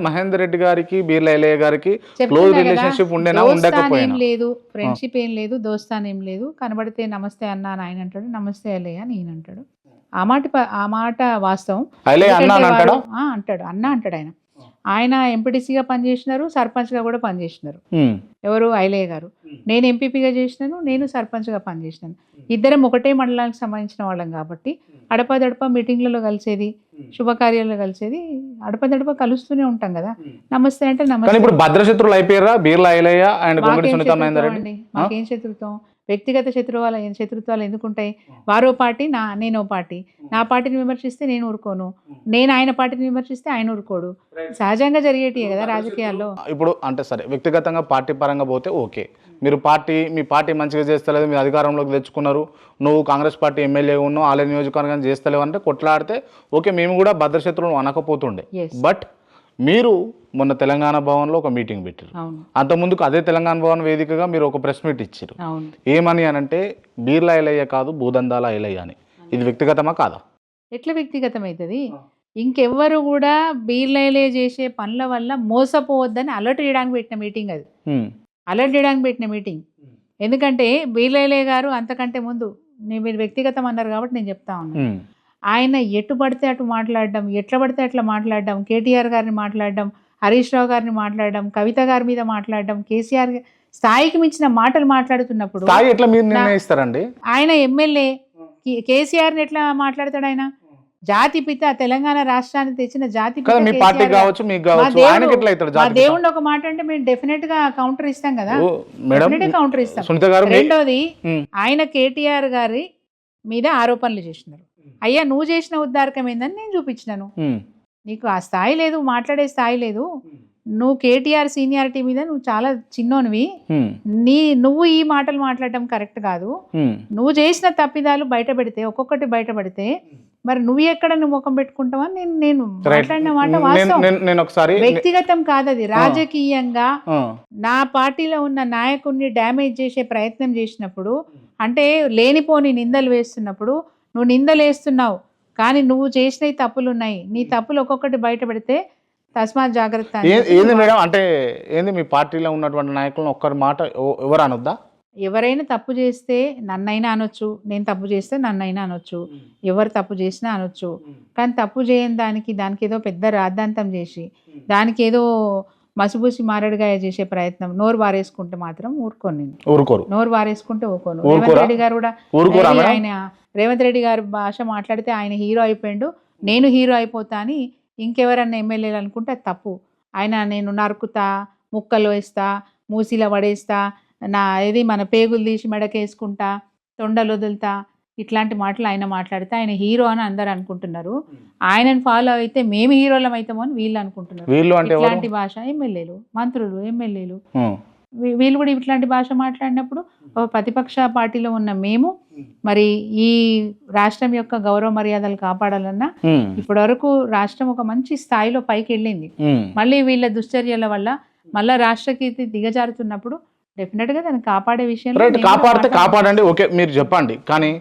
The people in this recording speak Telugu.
మహేందర్ రెడ్డి గారికి బీర్ల ఎలయ్య గారికి క్లోజ్ రిలేషన్షిప్ ఉండేనా ఉండకపోయినా? లేదు ఫ్రెండ్షిప్ ఏం లేదు దోస్తాన్ ఏం లేదు. కనబడితే నమస్తే అన్న అని ఆయన అంటాడు నమస్తే అల్లయ్య అని ఈయన అంటాడు. ఆ మాట ఆ మాట వాస్తవం. అలయ్య అంటాడు. అన్న అంటాడు ఆయన. ఆయన ఎంపీటీసీగా పనిచేసినారు సర్పంచ్గా కూడా పనిచేసినారు. ఎవరు? ఐలయ్య గారు. నేను ఎంపీపీగా చేసినాను నేను సర్పంచ్గా పనిచేసినాను. ఇద్దరం ఒకటే మండలానికి సంబంధించిన వాళ్ళం కాబట్టి అడపదడప మీటింగ్లలో కలిసేది శుభకార్యాల్లో కలిసేది అడపదడప కలుస్తూనే ఉంటాం కదా. నమస్తే అంటే నమస్తే. ఇప్పుడు భద్రశత్రులు అయిపోయారా? బీర్ల ఎలయ్య అండ్ మాకేం శత్రుత్వం? వ్యక్తిగత శత్రువాలు శత్రుత్వాలు ఎందుకు ఉంటాయి వారో పార్టీ నా నేనో పార్టీ. నా పార్టీని విమర్శిస్తే నేను ఊరుకోను. నేను ఆయన పార్టీని విమర్శిస్తే ఆయన ఊరుకోడు. సహజంగా జరిగేటివే కదా రాజకీయాల్లో ఇప్పుడు అంటే సరే వ్యక్తిగతంగా పార్టీ పరంగా పోతే ఓకే. మీరు పార్టీ మీ పార్టీ మంచిగా చేస్తలేదు మీరు అధికారంలోకి తెచ్చుకున్నారు. నువ్వు కాంగ్రెస్ పార్టీ ఎమ్మెల్యే ఉన్నావు ఆలయ నియోజకవర్గం చేస్తలేవు అంటే కొట్లాడితే ఓకే మేము కూడా భద్రశత్రువులు అనకపోతుండే. బట్ మీరు మొన్న తెలంగాణ భవన్లో ఒక మీటింగ్ పెట్టారు అంతకుముందుకు అదే తెలంగాణ భవన్ వేదికగా మీరు ఒక ప్రెస్ మీట్ ఇచ్చారు ఏమని అని అంటే బీర్లా ఎలయ్య కాదు భూదందాల ఎలయ్య అని. ఇది వ్యక్తిగతమా కాదా? ఎట్లా వ్యక్తిగతం అవుతుంది ఇంకెవ్వరు కూడా బీర్లైలే చేసే పనుల వల్ల మోసపోవద్దని అలర్ట్ చేయడానికి పెట్టిన మీటింగ్ అది. అలర్ట్ చేయడానికి పెట్టిన మీటింగ్ ఎందుకంటే బీర్లైలే గారు అంతకంటే ముందు నేను మీరు వ్యక్తిగతం అన్నారు కాబట్టి నేను చెప్తా ఉన్నాను. ఆయన ఎటు పడితే అటు మాట్లాడడం ఎట్లా పడితే అట్లా మాట్లాడడం కేటీఆర్ గారిని మాట్లాడడం హరీష్ రావు గారిని మాట్లాడడం కవిత గారి మీద మాట్లాడడం కేసీఆర్ స్థాయికి మించిన మాటలు మాట్లాడుతున్నప్పుడు స్థాయి ఎట్లా మీరు నిర్ణయిస్తారండి? ఆయన ఎమ్మెల్యే. కేసీఆర్ని ఎట్లా మాట్లాడతాడు ఆయన? జాతి పిత తెలంగాణ రాష్ట్రాన్ని తెచ్చిన జాతి మీ దేవుడు- ఒక మాట అంటే మేము డెఫినెట్గా కౌంటర్ ఇస్తాం కదా. కౌంటర్ ఇస్తాం. రెండోది. ఆయన కేటీఆర్ గారి మీద ఆరోపణలు చేసినారు అయ్యా నువ్వు చేసిన ఉద్దారకం ఏందని నేను చూపించినాను. నీకు ఆ స్థాయి లేదు మాట్లాడే స్థాయి లేదు నువ్వు కేటీఆర్ సీనియారిటీ మీద నువ్వు చాలా చిన్నోనివి. నీ నువ్వు ఈ మాటలు మాట్లాడడం కరెక్ట్ కాదు. నువ్వు చేసిన తప్పిదాలు బయట పెడితే ఒక్కొక్కటి బయట పెడితే మరి నువ్వు ఎక్కడ నువ్వు ముఖం పెట్టుకుంటావని నేను నేను. మాట్లాడిన మాట వాస్తవం ఒకసారి వ్యక్తిగతం కాదది రాజకీయంగా నా పార్టీలో ఉన్న నాయకుడిని డ్యామేజ్ చేసే ప్రయత్నం చేసినప్పుడు అంటే లేనిపోని నిందలు వేస్తున్నప్పుడు నువ్వు నిందలు వేస్తున్నావు కానీ నువ్వు చేసిన తప్పులు ఉన్నాయి నీ తప్పులు ఒక్కొక్కటి బయట పెడితే తస్మాత్ జాగ్రత్త ఏంది మేడం? అంటే ఏంది మీ పార్టీలో ఉన్నటువంటి నాయకులను ఒక్కరి మాట ఎవ- ఎవరు అనొద్దా? ఎవరైనా తప్పు చేస్తే నన్నైనా అనొచ్చు. నేను తప్పు చేస్తే నన్నైనా అనొచ్చు. ఎవరు తప్పు చేసినా అనొచ్చు. కానీ తప్పు చేయని దానికి దానికి ఏదో పెద్ద రాద్ధాంతం చేసి దానికి ఏదో మసిబూసి మారడిగాయ చేసే ప్రయత్నం నోరు వారేసుకుంటే మాత్రం ఊరుకోను ఊరుకోరు. నోరు వారేసుకుంటే ఊరుకోను? రేవంత్ రెడ్డి గారు కూడా ఊరుకోరా "ఏయ్, మేడం? ఆయన రేవంత్ రెడ్డి గారు భాష మాట్లాడితే ఆయన హీరో అయిపోయిండు. నేను హీరో అయిపోతా అని ఇంకెవరన్నా ఎమ్మెల్యేలు అనుకుంటే అది తప్పు. ఆయన నేను నరుకుతా ముక్కలు వేస్తా మూసిలో పడేస్తా నా ఇది మన పేగులు తీసి మెడకేసుకుంటా తొండలు వదులుతా ఇట్లాంటి మాటలు ఆయన మాట్లాడితే ఆయన హీరో అని అందరు అనుకుంటున్నారు. ఆయనను ఫాలో అయితే మేము హీరోలం అవుతామో అని వీళ్ళు అనుకుంటున్నారు ఇట్లాంటి భాష ఎమ్మెల్యేలు మంత్రులు ఎమ్మెల్యేలు. వీళ్ళు కూడా ఇట్లాంటి భాష మాట్లాడినప్పుడు ఒక ప్రతిపక్ష పార్టీలో ఉన్న మేము మరి ఈ రాష్ట్రం యొక్క గౌరవ మర్యాదలు కాపాడాలన్నా. ఇప్పటి వరకు రాష్ట్రం ఒక మంచి స్థాయిలో పైకి వెళ్ళింది. మళ్ళీ వీళ్ళ దుశ్చర్యల వల్ల మళ్ళా రాష్ట్ర కీర్తి దిగజారుతున్నప్పుడు డెఫినెట్గా దాన్ని కాపాడే కూడా కాపాడితే. కాపాడండి. ఓకే మీరు చెప్పండి. కానీ